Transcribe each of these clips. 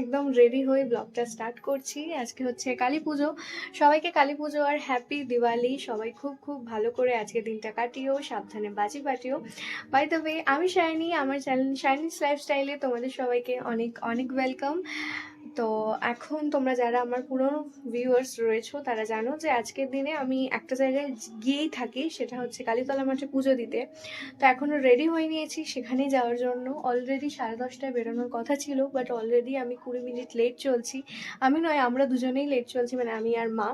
একদম রেডি হয়ে ব্লগটা স্টার্ট করছি। আজকে হচ্ছে কালী পুজো। সবাইকে কালী পুজো আর হ্যাপি দিওয়ালি। সবাই খুব খুব ভালো করে আজকে দিনটা কাটিও, সাবধানে বাজি পাটিও বাই দ্য ওয়ে আমি শায়নি আমার চ্যানেল শাইনিস লাইফস্টাইলে তোমাদের সবাইকে অনেক অনেক ওয়েলকাম তো এখন তোমরা যারা আমার পুরনো ভিউয়ার্স রয়েছো, তারা জানো যে আজকের দিনে আমি একটা জায়গায় গিয়েই থাকি, সেটা হচ্ছে কালীতলা মাঠে পুজো দিতে। তো এখনও রেডি হয়ে নিয়েছি সেখানেই যাওয়ার জন্য। অলরেডি সাড়ে দশটায় বেরোনোর কথা ছিল বাট অলরেডি আমি কুড়ি মিনিট লেট চলছি। আমি নয়, আমরা দুজনেই লেট চলছি মানে আমি আর মা।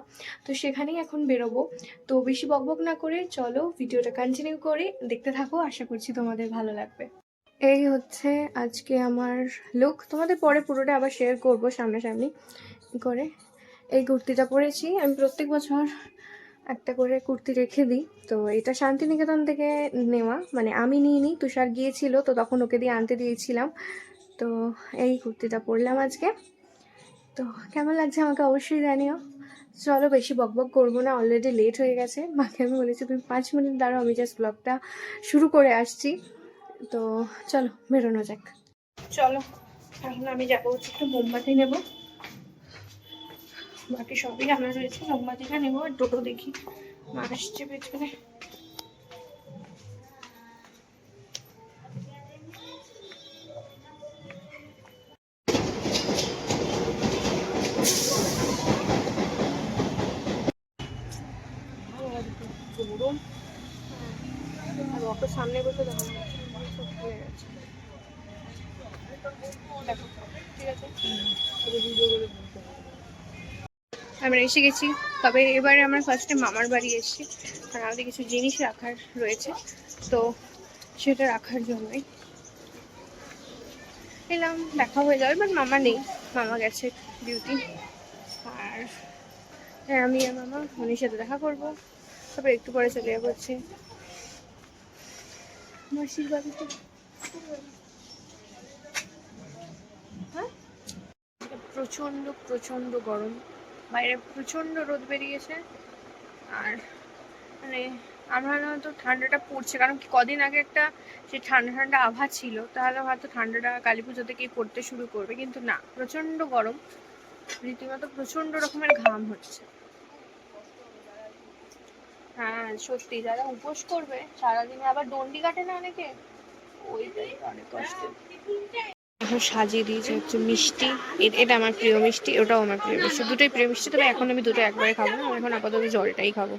তো সেখানেই এখন বেরোবো। তো বেশি বকবক না করে চলো ভিডিওটা কন্টিনিউ করে দেখতে থাকো। আশা করছি তোমাদের ভালো লাগবে। এই হচ্ছে আজকে আমার লুক তোমাদের পরে পুরোটা আবার শেয়ার করব সামনাসামনি করে। এই কুর্তিটা পরেছি। আমি প্রত্যেক বছর একটা করে কুর্তি রেখে দিই। তো এটা শান্তিনিকেতন থেকে নেওয়া। মানে আমি নিয়ে নিই তুষার গিয়েছিল, তো তখন ওকে দিয়ে আনতে দিয়েছিলাম। তো এই কুর্তিটা পরলাম আজকে। তো কেমন লাগছে আমাকে অবশ্যই জানিও। চলো বেশি বকবক করব না অলরেডি লেট হয়ে গেছে। মাকে আমি বলেছি, তুমি পাঁচ মিনিট দাঁড়াও, আমি জাস্ট ব্লগটা শুরু করে আসছি। তো চলো, বেরোনো যাক। চলো এখন আমি যাব হচ্ছে একটু মোমবাতি নেব। বাকি সবই আনা রয়েছে, মোমবাতিটা নেব টোটো দেখি, মা আসছে পেছনে। আমরা এসে গেছি। তবে এবারে আমরা ফার্স্টে মামার বাড়ি এসেছি। কারণ আমাদের কিছু জিনিস রাখার রয়েছে। তো সেটা রাখার জন্যই। এলাম, দেখা হয়ে যাবে বাট মামা নেই। মামা গেছে ডিউটি আর হ্যাঁ আমি আর মামা উনির সাথে দেখা করব। তারপর একটু পরে চলে যাব হচ্ছে মাসির বাড়িতে। হ্যাঁ? গরম। বাইরে রোদ বেরিয়েছে। আর মানে আমরা হয়তো ঠান্ডাটা পড়ছে, কারণ কদিন আগে একটা ঠান্ডা ঠান্ডা আভা ছিল, তাহলে হয়তো ঠান্ডাটা কালী পুজো থেকেই পড়তে শুরু করবে, কিন্তু না প্রচণ্ড গরম। রীতিমতো প্রচণ্ড রকমের ঘাম হচ্ছে। হ্যাঁ সত্যি, যারা উপোস করবে, সারাদিনে আবার দণ্ডি কাটে না অনেকে? ওইটাই অনেক কষ্ট এখন সাজিয়ে দিয়েছে হচ্ছে মিষ্টি। এটা আমার প্রিয় মিষ্টি ওটাও আমার প্রিয় মিষ্টি। দুটোই প্রিয় মিষ্টি তবে এখন আমি দুটো একবারে খাব না এখন আপাতত জলটাই খাব।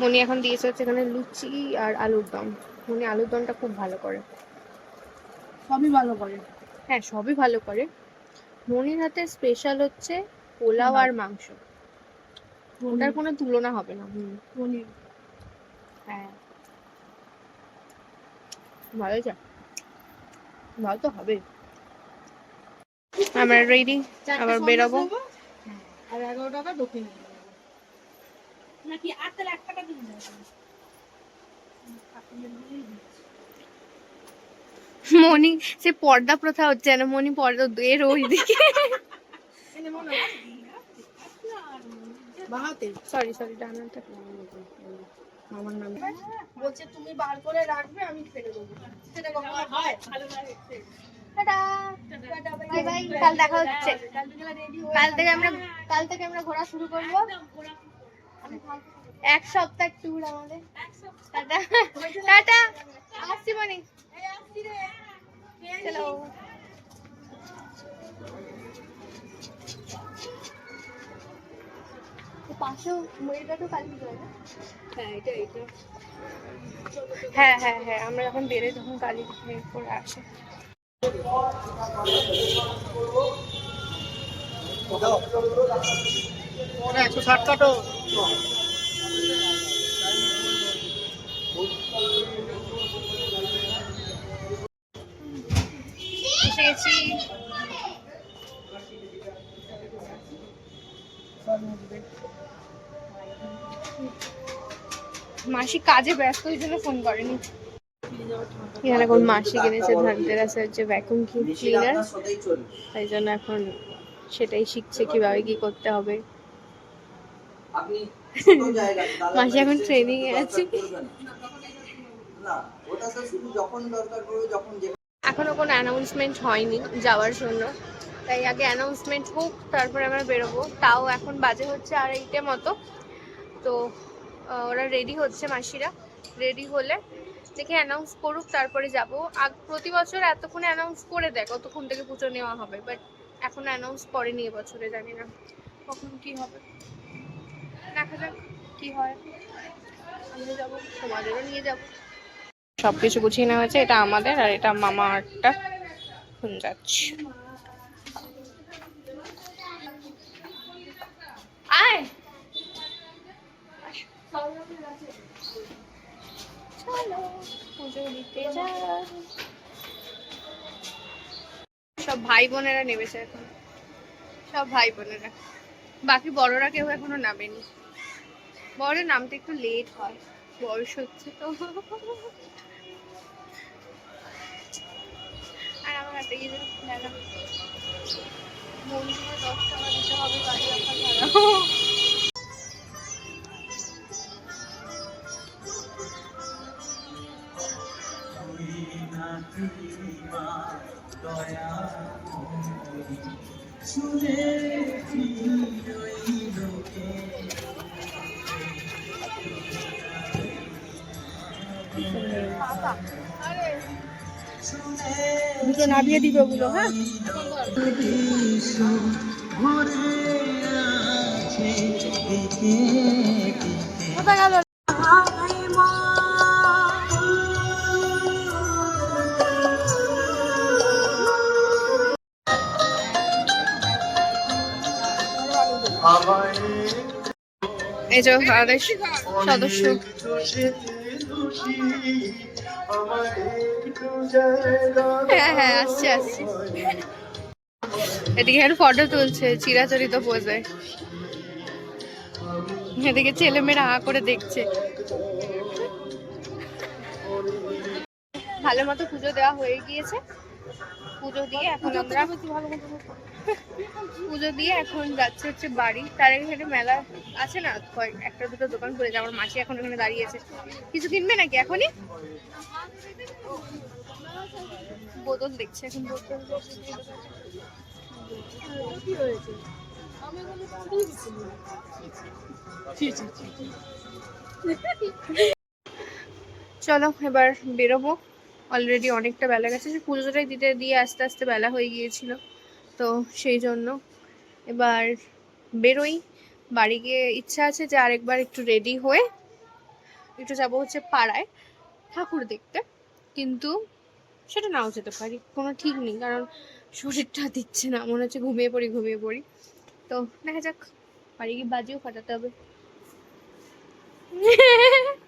মনি এখন দিয়েছে হচ্ছে এখানে লুচি আর আলুর দম। মনি আলুর দমটা খুব ভালো করে। সবই ভালো করে। হ্যাঁ সবই ভালো করে। মনির হাতে স্পেশাল হচ্ছে পোলাও আর মাংস। ওটার কোনো তুলনা হবে না। হুম পনির হ্যাঁ। ভালো যা ভালো তো হবে আমরা রেডি আবার বেরোবো? আর এগারো টাকা দক্ষিণ নাকি আর তাহলে এক টাকা দিন মনি সে পর্দা প্রথা হচ্ছে না মনি পর্দা এর ওই দিকে সরি সরি ডানাটা আমার নাম। বলছে তুমি বার করে রাখবে আমি ফেলে দেবো। সেটা কখনো হয় বাই বাই কাল দেখা হচ্ছে। কাল থেকে আমরা কাল থেকে আমরা ঘোরা শুরু করব। এক সপ্তাহ ট্যুর আমাদের। টাটা। টাটা। আসছি মনি চলো পাশেও ময়ূরঘাটও কালী পুজো হয় না? হ্যাঁ এটা এটা। হ্যাঁ হ্যাঁ হ্যাঁ আমরা যখন বেরোই তখন কালী করে আসে। একশো ষাট কাটো এসে গেছি। মাসি কাজে ব্যস্ত ওই জন্য ফোন করেনি। এখানে এখন মাসি কিনেছে ধনতেরাসের যে ভ্যাকুম ক্লিনার তাই জন্য এখন সেটাই শিখছে কীভাবে কি করতে হবে। মাসি এখন ট্রেনিং এ আছে। এখনও কোনো অ্যানাউন্সমেন্ট হয়নি যাওয়ার জন্য। তাই আগে অ্যানাউন্সমেন্ট হোক, তারপরে আমরা বেরোবো। তাও এখন বাজে হচ্ছে আড়াইটে মতো। তো ওরা রেডি হচ্ছে মাসিরা। রেডি হলে দেখে অ্যানাউন্স করুক, তারপরে যাব। আগ, প্রতি বছর এতক্ষণে অ্যানাউন্স করে দেয় কতক্ষণ থেকে পুজো নেওয়া হবে। বাট এখন অ্যানাউন্স করেনি এবছরে, জানি না কখন কি হবে। দেখা যাক কি হয়। আমরা যাব নিয়ে যাব। সব কিছু গুছিয়ে নেওয়া হয়েছে, এটা আমাদের আর এটা মামা আর্টটা এখন যাচ্ছি আয় চলো পুজো দিতে যাই সব ভাই বোনেরা নেমেছে এখন। সব ভাই বোনেরা। বাকি বড়রা কেউ এখনও নামেনি। বড় নামতে একটু লেট হয়। বয়স হচ্ছে তো। আর আমার হাতে গিয়ে দেখা দুটো নামিয়ে দিবে ওগুলো হ্যাঁ? কোথায় গেল? এই যে সদস্য। হ্যাঁ হ্যাঁ আসছে আসছে। এদিকে এখন ফটো তুলছে, চিরাচরিত পোজে এদিকে ছেলে মেয়েরা হা করে দেখছে। ভালো মতো পুজো দেওয়া হয়ে গিয়েছে। পুজো দিয়ে এখন আমরা পুজো দিয়ে এখন যাচ্ছে হচ্ছে বাড়ি। তার এখানে মেলা আছে না কয়েক একটা দুটো দোকান খুলেছে, আমার মাসি এখন ওখানে দাঁড়িয়েছে কিছু কিনবে নাকি এখনই? বোতল দেখছে এখন চলো, এবার বেরোবো। অলরেডি অনেকটা বেলা গেছে, পুজোটাই দিতে, দিয়ে আস্তে আস্তে বেলা হয়ে গিয়েছিল। তো সেই জন্য। এবার বেরোই। বাড়ি গিয়ে ইচ্ছা আছে যে আরেকবার একটু রেডি হয়ে একটু যাব হচ্ছে পাড়ায় ঠাকুর দেখতে। কিন্তু সেটা নাও যেতে পারি, কোনো ঠিক নেই, কারণ শরীরটা দিচ্ছে না, মনে হচ্ছে ঘুমিয়ে পড়ি ঘুমিয়ে পড়ি। তো দেখা যাক, বাড়ি গিয়ে বাজিও ফাটাতে হবে।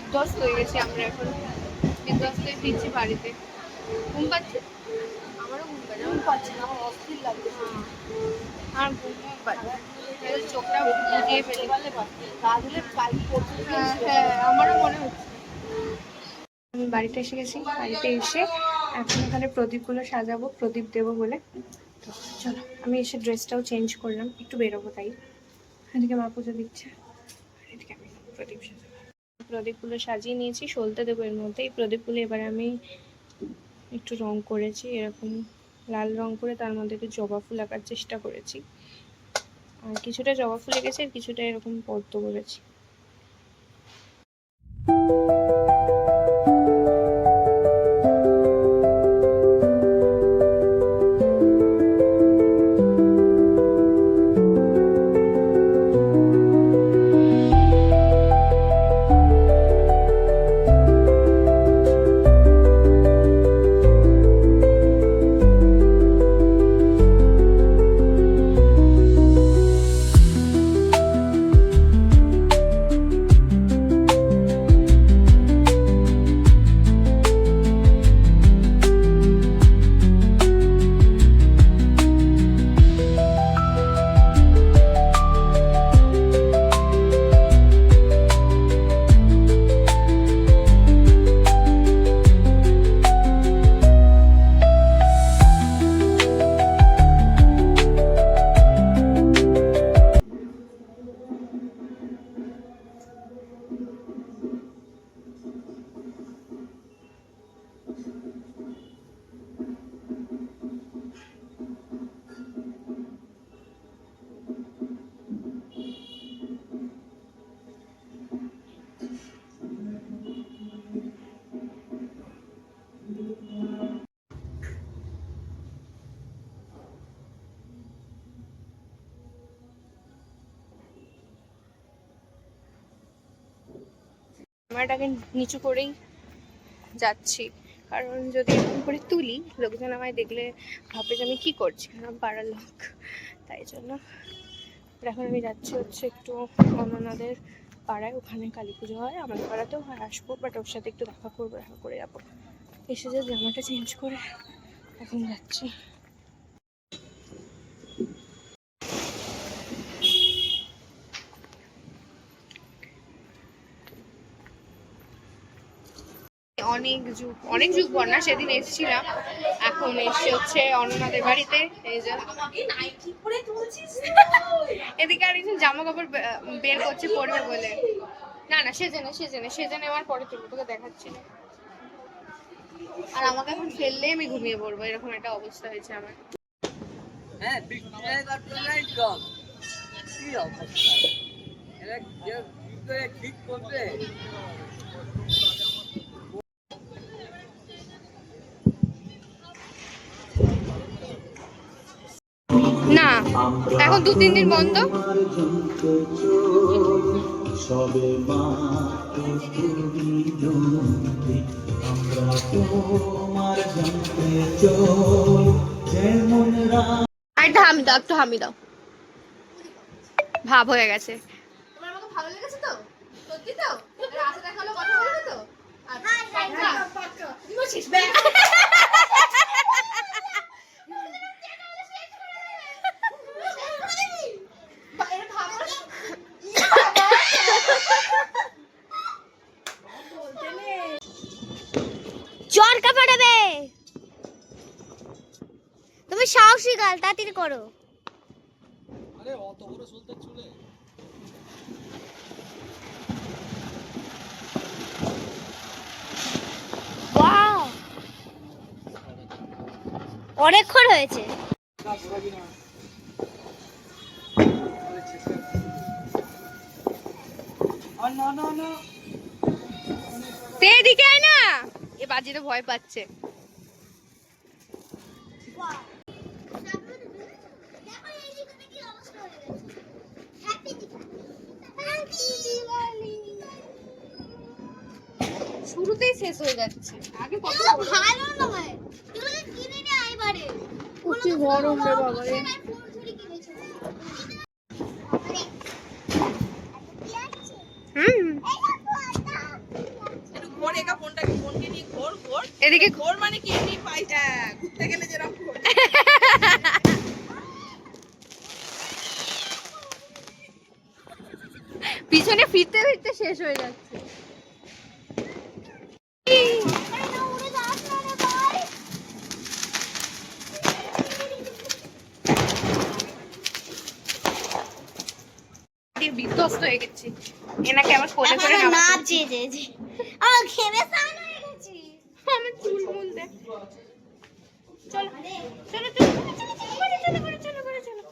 বিধ্বস্ত হয়ে গেছি আমরা এখন। বিধ্বস্ত হয়ে ফিরছি বাড়িতে। ঘুম পাচ্ছে? আমারও ঘুম পাচ্ছে। ঘুম পাচ্ছে না, আমার অস্থির লাগছে। আর ঘুম ঘুম পাচ্ছে চোখটা বুঝিয়ে ফেলি। হ্যাঁ, হ্যাঁ আমারও মনে হচ্ছে। আমি বাড়িতে এসে গেছি বাড়িতে এসে এখন এখানে প্রদীপগুলো সাজাবো প্রদীপ দেবো বলে। তো চলো আমি এসে ড্রেসটাও চেঞ্জ করলাম একটু বেরোবো তাই। এদিকে মা পুজো দিচ্ছে এদিকে আমি প্রদীপ প্রদীপগুলো সাজিয়ে নিয়েছি সলতে দেবো এর মধ্যে। এই প্রদীপগুলো এবার আমি একটু রং করেছি, এরকম লাল রং করে তার মধ্যে একটু জবা ফুল আঁকার চেষ্টা করেছি। আর কিছুটা জবা ফুল এঁকেছি আর কিছুটা এরকম পদ্ম করেছি ক্যামেরাটাকে নিচু করেই যাচ্ছি। কারণ যদি এরকম করে তুলি, লোকজন আমায় দেখলে ভাবে যে আমি কী করছি? কারণ পাড়ার লোক। তাই জন্য। এখন আমি যাচ্ছি হচ্ছে একটু অননাদের পাড়ায়। ওখানে কালী পুজো হয়, আমাদের পাড়াতেও হয়, আসব বাট ওর সাথে একটু দেখা করব, দেখা করে যাব। এসে যে জামাটা চেঞ্জ করে এখন যাচ্ছি। অনেক যুগ অনেক যুগ পর না, সেদিন এসেছিলাম। এখন এসে হচ্ছে অননাদের বাড়িতে এদিকে আর একজন জামা কাপড় বের করছে, পরবে বলে। না না সেজে না সেজে না সেজে নেওয়ার পরে তুলবো, তোকে দেখাচ্ছি না। আর আমাকে এখন ফেললে আমি ঘুমিয়ে পড়ব, এরকম একটা অবস্থা হয়েছে আমার। হ্যাঁ ঠিক করবে? এখন দু তিন দিন বন্ধ। সবে মাত্র তুমি জন্মে আমরা তোমার জানতে চল যেমন আর একটা হামি দাও একটু হামি দাও। ভাব হয়ে গেছে। তোমার আমাকে ভালো লেগেছে তো? সত্যি তো? রাতে দেখা হলো কথা করো। আরে অত বড় চুলতে চুলে? অনেকক্ষণ হয়েছে। না। এ বাজিতে ভয় পাচ্ছে। শুরুতেই শেষ হয়ে যাচ্ছে। আগে কত ভালো নয়। তুমি কিনে নে আইবারে। কি গরম রে বাবা রে এদিকে ঘোর মানে কি? এমনি পাই হ্যাঁ ঘুরতে গেলে যেরকম ঘোর। পিছনে ফিরতে ফিরতে শেষ হয়ে যাচ্ছে। বিধ্বস্ত হয়ে গেছি এনাকে আমার কোলে করে আমার ঘেমে স্নান হয়ে গেছি চুল মুল দেখ চলো চলো চলো চলো চলো চলো চলো চলো চলো চলো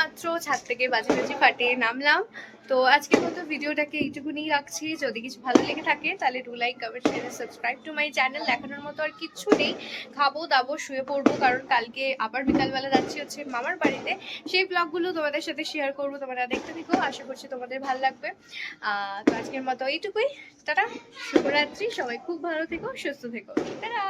এইমাত্র ছাদ থেকে বাজি বাজি ফাটিয়ে নামলাম। তো আজকের মতো ভিডিওটাকে এইটুকুনি রাখছি। যদি কিছু ভালো লেগে থাকে, তাহলে do like comment share subscribe to my channel দেখানোর মতো আর কিচ্ছু নেই। খাব, দাবো, শুয়ে পড়ব, কারণ কালকে আবার বিকালবেলা যাচ্ছি হচ্ছে মামার বাড়িতে। সেই ব্লগগুলো তোমাদের সাথে শেয়ার করব, তোমরা দেখতে থেকো। আশা করছি তোমাদের ভালো লাগবে। তো আজকের মতো এইটুকুই। টাটা, শুভরাত্রি। সবাই খুব ভালো থেকো, সুস্থ থেকো। টাটা!